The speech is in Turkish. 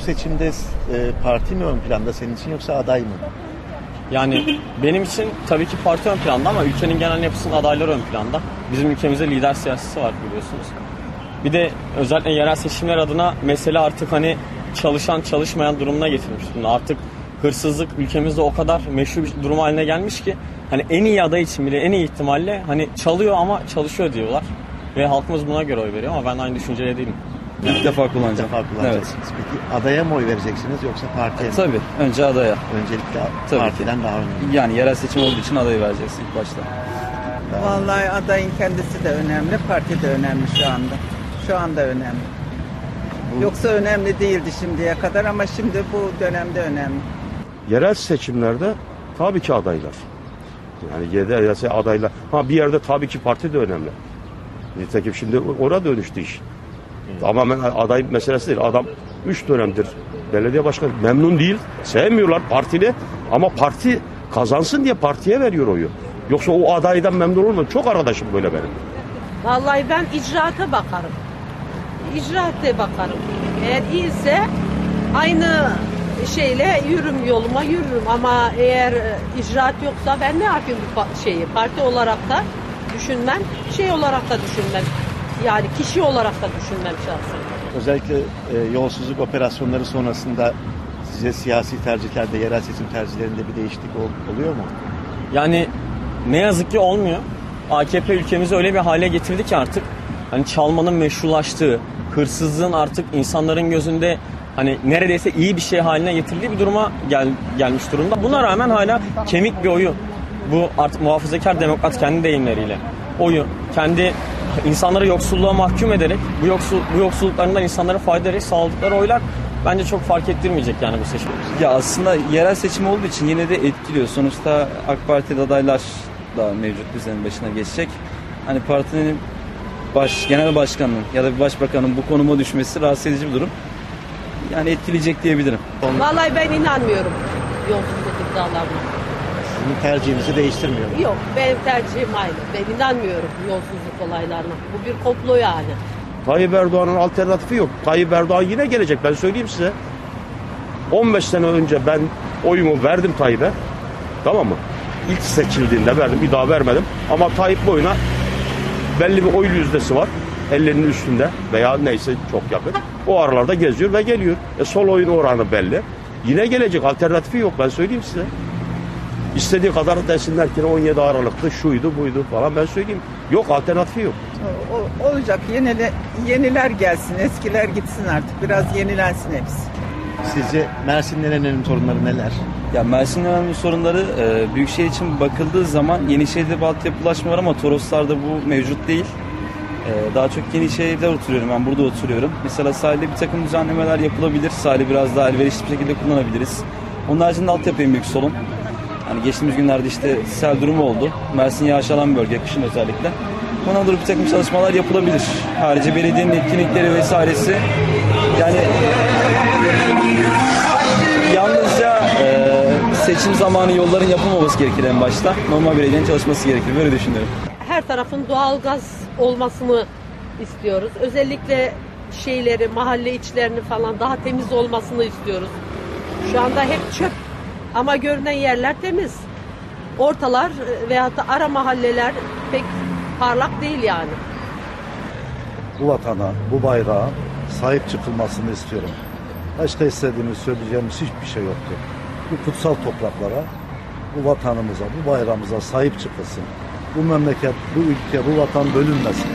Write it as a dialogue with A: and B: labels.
A: seçimde e, parti mi ön planda senin için yoksa aday mı?
B: Yani benim için tabii ki parti ön planda ama ülkenin genel yapısının adayları ön planda. Bizim ülkemizde lider siyasisi var biliyorsunuz. Bir de özellikle yerel seçimler adına mesele artık hani çalışan çalışmayan durumuna getirmiş durumda. Artık hırsızlık ülkemizde o kadar meşhur bir durum haline gelmiş ki hani en iyi aday için bile en iyi ihtimalle hani çalıyor ama çalışıyor diyorlar. Ve halkımız buna göre oy veriyor ama ben aynı düşüncede değilim.
C: İlk defa
A: İlk
C: kullanacağım.
A: defa kullanacaksınız. Peki adaya mı oy vereceksiniz yoksa partiye mi?
C: Evet. Tabii. Önce adaya.
A: Öncelikle
C: Tabii
A: partiden daha önemli.
C: Yani yerel seçim olduğu için adayı vereceğiz ilk başta.
D: Vallahi adayın kendisi de önemli, parti de önemli şu anda. Şu anda önemli. Yoksa önemli değildi şimdiye kadar ama şimdi bu dönemde önemli.
E: Yerel seçimlerde tabii ki adaylar. Yani yerel adaylar. Ha bir yerde tabii ki parti de önemli. Nitekim şimdi oraya dönüştü iş. Tamamen aday meselesi değil. Adam 3 dönemdir belediye başkanı memnun değil. Sevmiyorlar partili ama parti kazansın diye partiye veriyor oyu. Yoksa o adaydan memnun olmuyor. Çok arkadaşım böyle benim.
F: Vallahi ben icraata bakarım. İcraate bakarım. Eğer iyiyse aynı şeyle yürürüm yoluma yürürüm ama eğer e, icraat yoksa ben ne yapayım bu şeyi parti olarak da düşünmem şey olarak da düşünmem yani kişi olarak da düşünmem şahsen.
A: Özellikle e, yolsuzluk operasyonları sonrasında size siyasi tercihlerde, yerel seçim tercihlerinde bir değişiklik ol- oluyor mu?
B: Yani ne yazık ki olmuyor. AKP ülkemizi öyle bir hale getirdi ki artık hani çalmanın meşrulaştığı, hırsızlığın artık insanların gözünde hani neredeyse iyi bir şey haline getirdiği bir duruma gel, gelmiş durumda. Buna rağmen hala kemik bir oyu. Bu artık muhafazakar demokrat kendi deyimleriyle oyu kendi insanları yoksulluğa mahkum ederek bu yoksul bu yoksulluklarından insanlara fayda ederek sağladıkları oylar bence çok fark ettirmeyecek yani bu seçim.
C: Ya aslında yerel seçim olduğu için yine de etkiliyor. Sonuçta AK Parti'de adaylar da mevcut düzenin başına geçecek. Hani partinin baş, genel başkanının ya da bir başbakanın bu konuma düşmesi rahatsız edici bir durum. Yani etkileyecek diyebilirim.
F: Vallahi ben inanmıyorum yolsuzluk iddialarına.
A: Sizin tercihinizi değiştirmiyor mu?
F: Yok benim tercihim aynı. Ben inanmıyorum yolsuzluk olaylarına. Bu bir komplo yani.
E: Tayyip Erdoğan'ın alternatifi yok. Tayyip Erdoğan yine gelecek ben söyleyeyim size. 15 sene önce ben oyumu verdim Tayyip'e. Tamam mı? İlk seçildiğinde verdim. Bir daha vermedim. Ama Tayyip boyuna belli bir oy yüzdesi var. Ellerinin üstünde veya neyse çok yakın. O aralarda geziyor ve geliyor. E sol oyun oranı belli. Yine gelecek. Alternatifi yok ben söyleyeyim size. İstediği kadar desinler ki 17 Aralık'ta şuydu buydu falan ben söyleyeyim. Yok alternatifi yok.
D: O, olacak yenile, yeniler gelsin, eskiler gitsin artık. Biraz yenilensin hepsi.
A: Sizce Mersin'in en önemli sorunları neler?
C: Ya Mersin'in önemli sorunları e, Büyükşehir için bakıldığı zaman Yenişehir'de bir altyapılaşma var ama Toroslar'da bu mevcut değil. E, daha çok Yenişehir'de oturuyorum ben burada oturuyorum. Mesela sahilde bir takım düzenlemeler yapılabilir. Sahili biraz daha elverişli bir şekilde kullanabiliriz. Onun haricinde altyapı en büyük sorun. Hani geçtiğimiz günlerde işte sel durumu oldu. Mersin yağış alan bölge kışın özellikle. Buna doğru bir takım çalışmalar yapılabilir. Harici belediyenin etkinlikleri vesairesi. Yani Yalnızca e, seçim zamanı yolların yapılmaması gerekir en başta. Normal belediyenin çalışması gerekir. Böyle düşünüyorum.
F: her tarafın doğalgaz olmasını istiyoruz. Özellikle şeyleri, mahalle içlerini falan daha temiz olmasını istiyoruz. Şu anda hep çöp ama görünen yerler temiz. Ortalar e, veyahut da ara mahalleler pek parlak değil yani.
G: bu vatana, bu bayrağa sahip çıkılmasını istiyorum. Başka istediğimiz, söyleyeceğimiz hiçbir şey yoktur. Bu kutsal topraklara, bu vatanımıza, bu bayrağımıza sahip çıkılsın. Bu memleket, bu ülke, bu vatan bölünmesin.